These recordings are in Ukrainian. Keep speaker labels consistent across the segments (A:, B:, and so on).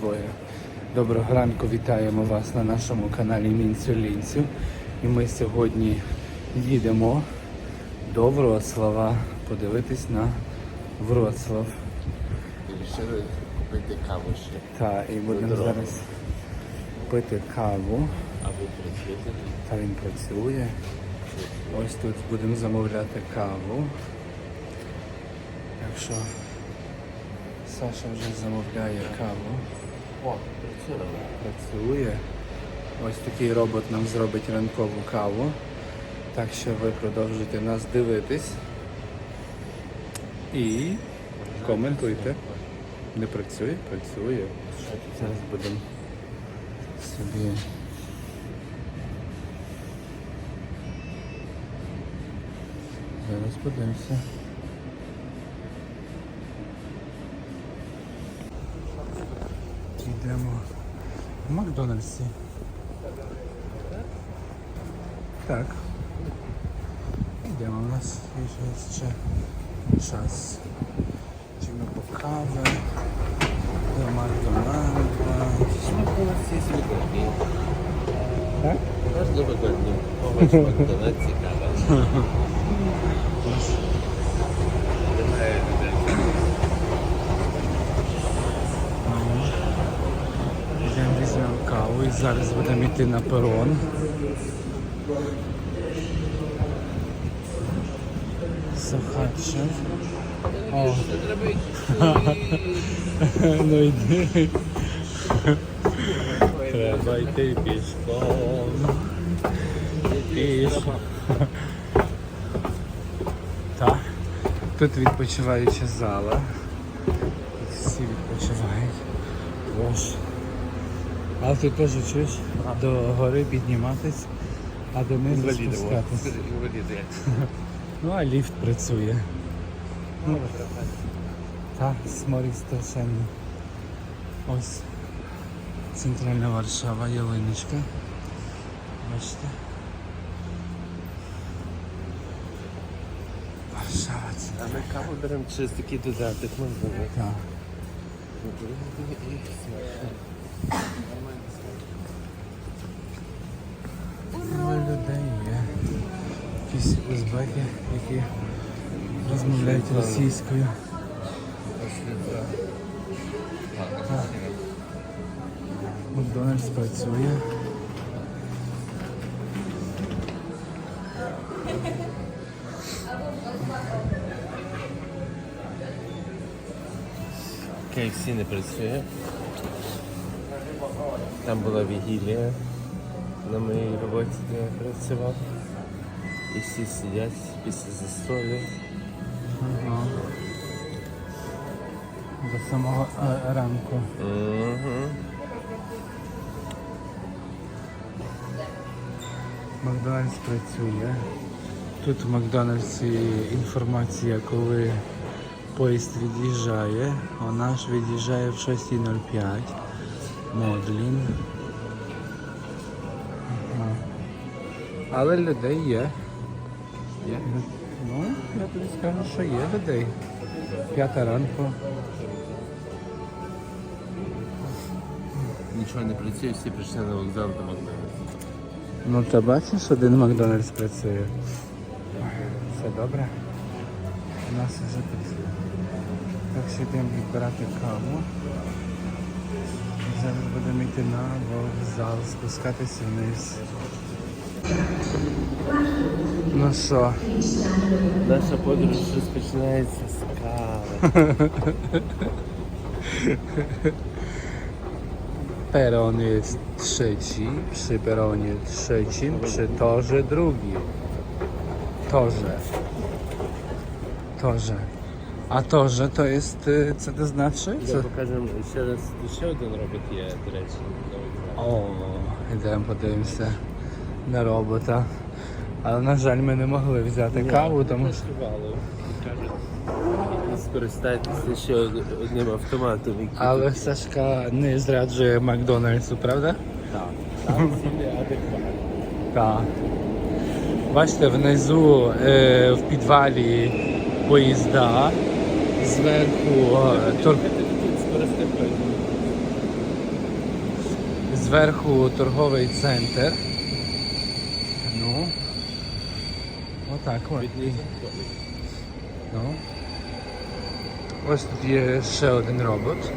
A: Двоє. Доброго ранку, вітаємо вас на нашому каналі Мінцю Лінцю. І ми сьогодні їдемо до Вроцлава подивитись на Вроцлав.
B: Вирішили купити каву ще.
A: Та, і будемо
B: дорога.
A: зараз пити каву.
B: А ви працюєте?
A: Та він працює. Ось тут будемо замовляти каву. Так що Саша вже замовляє каву.
B: О, працюємо.
A: працює. Ось такий робот нам зробить ранкову каву. Так що ви продовжуйте нас дивитись і коментуйте. Не працює? Працює. Зараз будемо собі. Зараз подивимося. Йдемо в Макдональдсі. Так. Йдемо, у нас є ще час. Чи ми по кави, до Макдональда.
B: У нас є вигодні.
A: Так?
B: Дуже вигодні. Овоч Макдональдс кава. Немає людей.
A: Йдемо візьмемо зараз будемо йти на перон. Сахарче. О, ну йди. Треба йти пішком. Пішком. Так. Тут відпочиваюча зала. Тут всі відпочивають. Боже. Але ти теж чуєш до гори підніматись, а донизу
B: Інваліди, о.
A: спускатись. Ну а ліфт працює. Ну, та, сморід страшенний. Ось центральна Варшава, ялиночка. Бачите? Варшава це.
B: А ми каву беремо через такий додаток. Можна?
A: Так. Якісь узбеки, які розмовляють російською. Макдональдс працює.
B: KFC не працює. Там була вігілія на моїй роботі, де я працював. І всі сидять після застолю.
A: Ага. До самого е, ранку.
B: Угу.
A: Макдональдс працює. Тут в Макдональдсі інформація, коли поїзд від'їжджає. Вона ж від'їжджає в 6.05. Модлін. Ага. Але людей є.
B: Є?
A: Ну, я тобі скажу, що є людей. П'ята ранку.
B: Нічого не працює, всі прийшли на вокзал до Макдональдса.
A: Ну ти бачиш, один Макдональдс працює. Все добре. У нас вже тут. Так йдемо відбирати каву. Зараз будемо йти на вокзал, спускатися вниз. Ну що,
B: Наша подорож розпочинається з кави.
A: peron jest trzeci, przy peronie trzecim, przy torze drugi. Torze. Torze. A torze to jest, y, co to znaczy? Co?
B: Я покажемо ще раз. Ще один робот є, до речі, на вокзалі.
A: О, Але, на жаль, ми не могли взяти каву, тому що.
B: Скористайтеся ще одним автоматом, який
A: Але
B: тут є.
A: Сашка не зраджує Макдональдсу, правда?
B: Так. Там ціни адекватні.
A: Так. Бачите, внизу е, в підвалі поїзда, зверху е, тор... Зверху торговий центр. Ну. Отак от. Ну. Ось тут є ще один робот.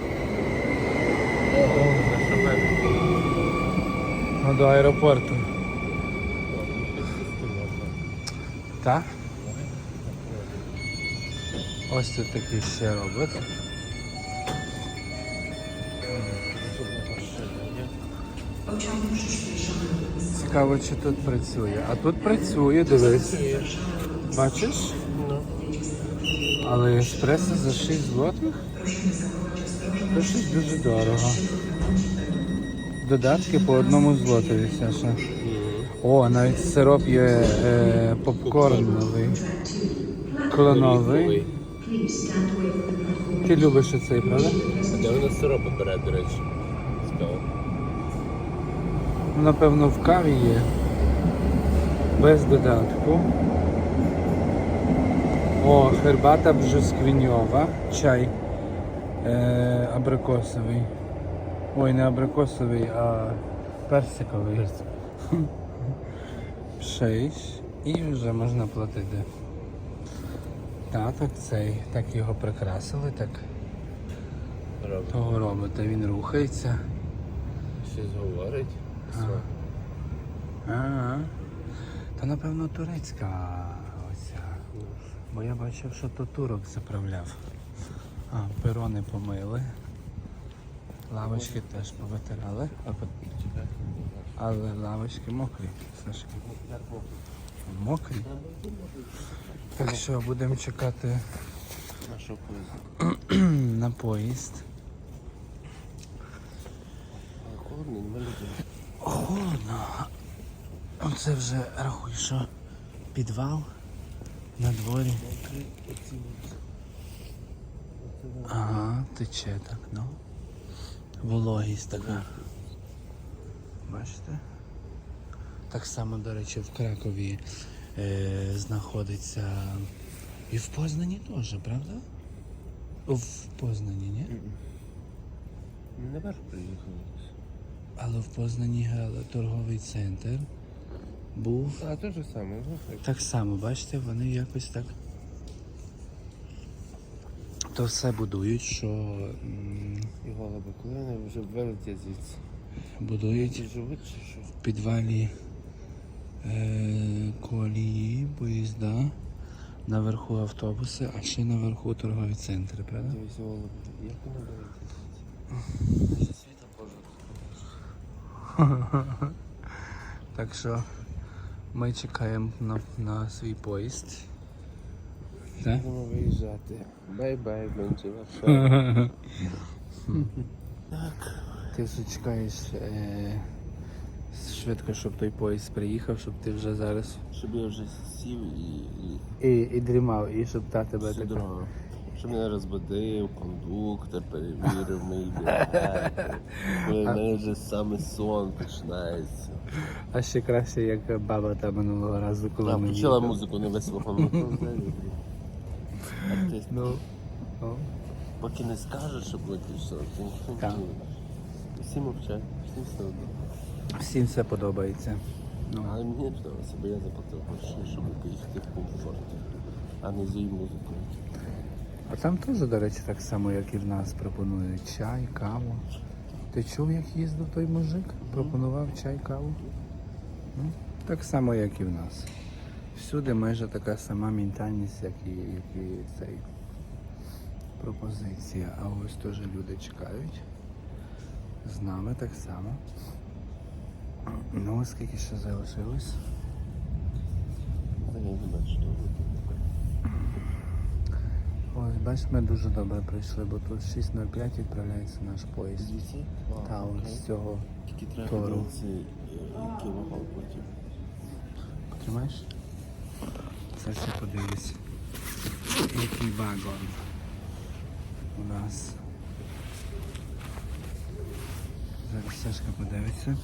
A: Ну, до аеропорту. Так? Ось тут такий ще робот. Цікаво, чи тут працює. А тут працює, дивись. Бачиш? Але еспресо за 6 злотих? Це щось дуже дорого. Додатки по одному злотові, Саша. О, навіть сироп є е, попкорновий. Клоновий. Ти любиш оцей, правда?
B: Де вона сиропи бере, до речі?
A: Напевно, в каві є. Без додатку. О, хербата бжесквіньова. Чай е, абрикосовий. Ой, не абрикосовий, а персиковий. Шість. І вже можна платити. Так, так цей. Так його прикрасили, так
B: Робить.
A: того робота. Він рухається.
B: Щось говорить.
A: А, то напевно турецька оця. Бо я бачив, що то турок заправляв. А, перони помили. Лавочки теж повитирали, але лавочки мокрі. Сашки. Мокрі. Так що будемо чекати
B: На поїзд?
A: на поїзд.
B: Холодно.
A: Оце вже рахуй, що підвал на дворі. Ага, тече так, ну. Вологість така. Бачите? Так само, до речі, в Кракові е, знаходиться. І в Познані теж, правда? В Познані, ні?
B: Ми наверх приїхали.
A: Але в Познані торговий центр був.
B: А, те ж саме, ну так.
A: Само, бачите, вони якось так. То все будують, що
B: І голуби, коли вони вже вилетять звідси.
A: будують
B: живуть чи що?
A: в підвалі е, колії, поїзда, наверху автобуси, а ще наверху торгові центри, правда?
B: Дивись, голуби. Як вони вилетять звідси? Ще світа Божого.
A: Так що ми чекаємо на, на свій поїзд.
B: Будемо виїжджати. Бай-бай, Бенджі.
A: Ти вже чекаєш е, швидко, щоб той поїзд приїхав, щоб ти вже зараз
B: Щоб я вже сів і, і
A: і, дрімав, і щоб та тебе так.
B: Щоб мене розбудив, кондуктор перевірив мої білети. В мене вже саме сон починається.
A: А ще краще, як баба та минулого разу, коли
B: А,
A: ми
B: включила
A: їхали.
B: музику не ну. А ти
A: Ну, ну.
B: поки не скажеш, ніхто не
A: Так.
B: чує. Всі мовчать, всім все одно.
A: Всім все подобається. Ну,
B: Але мені подобається, бо я заплатив гроші, щоб поїхати в комфорт, а не з її музикою.
A: А там теж, до речі, так само, як і в нас, пропонують чай, каву. Ти чув, як їздив той мужик? Пропонував чай, каву? Ну, так само, як і в нас. Всюди майже така сама ментальність, як і, як і цей пропозиція. А ось теж люди чекають. З нами так само. Ну, скільки ще залишилось?
B: Та я не бачу,
A: Ось, бачиш, ми дуже добре прийшли, бо тут 6.05 відправляється наш поїзд.
B: Звідси?
A: Та ось з цього
B: Тільки треба
A: Тору.
B: подивитися, е, потім.
A: потримаєш? Це все подивись. Який вагон у нас. Зараз Сашка подивиться.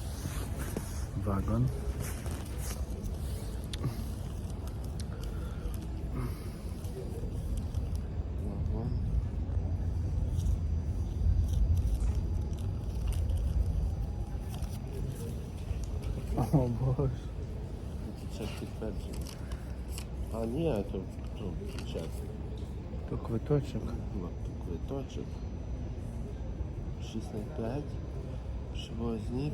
A: Вагон. О боже.
B: Це підтвердження. А ні, то, то чек.
A: То квиточок.
B: Ну, то квиточок. 6 на 5. Привозник.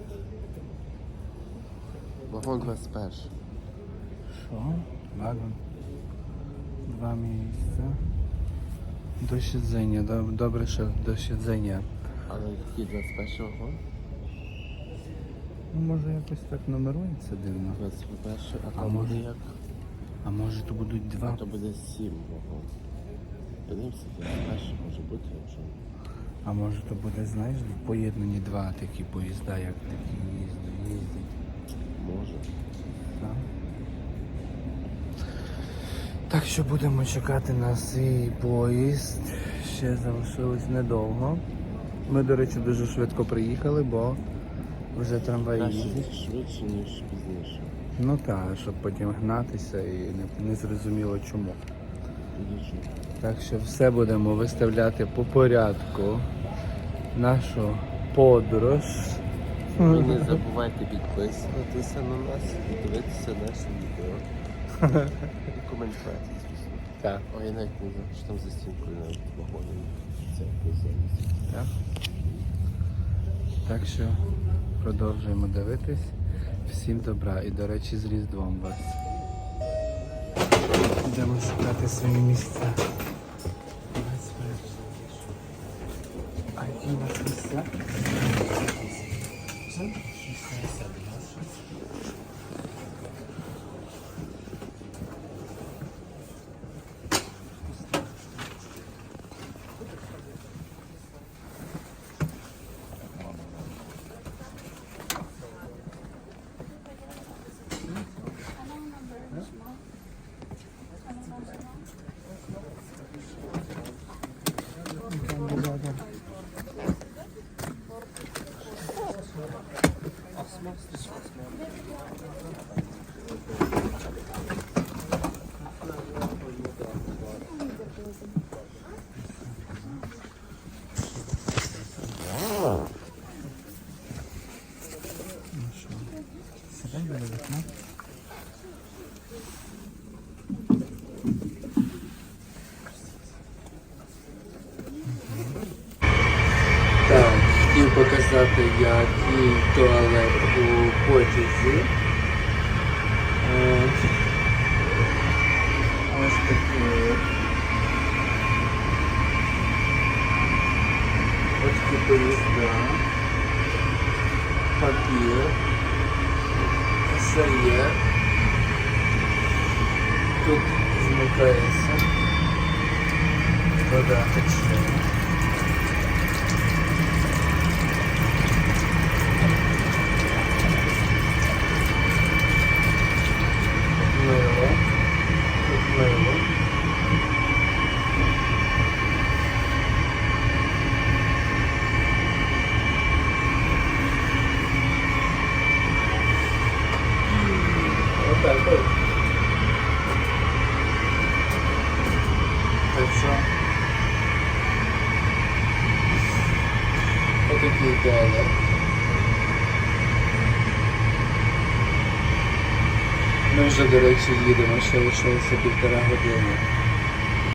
B: Вагон 21.
A: Що? Вагон. Два місця. До siedzenia. Доб- Добре, що до siedzenia.
B: Але який 21 вагон?
A: Ну, може якось так нумерується дивно.
B: 21, а
A: А може-
B: як?
A: А може то будуть
B: А
A: два?
B: то буде 7 вагон. Подивимося, 21 може бути, якщо.
A: А може то буде, знаєш, поєднані два такі поїзда, як такі їздять. їздять.
B: Може.
A: Так. Так що будемо чекати на свій поїзд. Ще залишилось недовго. Ми, до речі, дуже швидко приїхали, бо вже трамваї їздять.
B: швидше, ніж пізніше.
A: Ну так, щоб потім гнатися і не, не зрозуміло чому. Так що все будемо виставляти по порядку. Нашу подорож.
B: Ви не забувайте підписуватися на нас і дивитися наше відео. І коментувати, звісно.
A: Так.
B: О, я навіть не знаю, що там за стінкою навіть вагоні. Це якось.
A: Так. Так що продовжуємо дивитись. Всім добра і, до речі, з Різдвом вас. Йдемо шукати свої місця. А які у нас місця? Ну що, сідай біля вікна. Так, хотів показати, який туалет у потязі. От. Ось такий. от. Ось такі поїзда. Папір. Все є. Тут змикається. Вода тече. Yeah. Вже, до речі, їдемо, ще лишилося півтора години.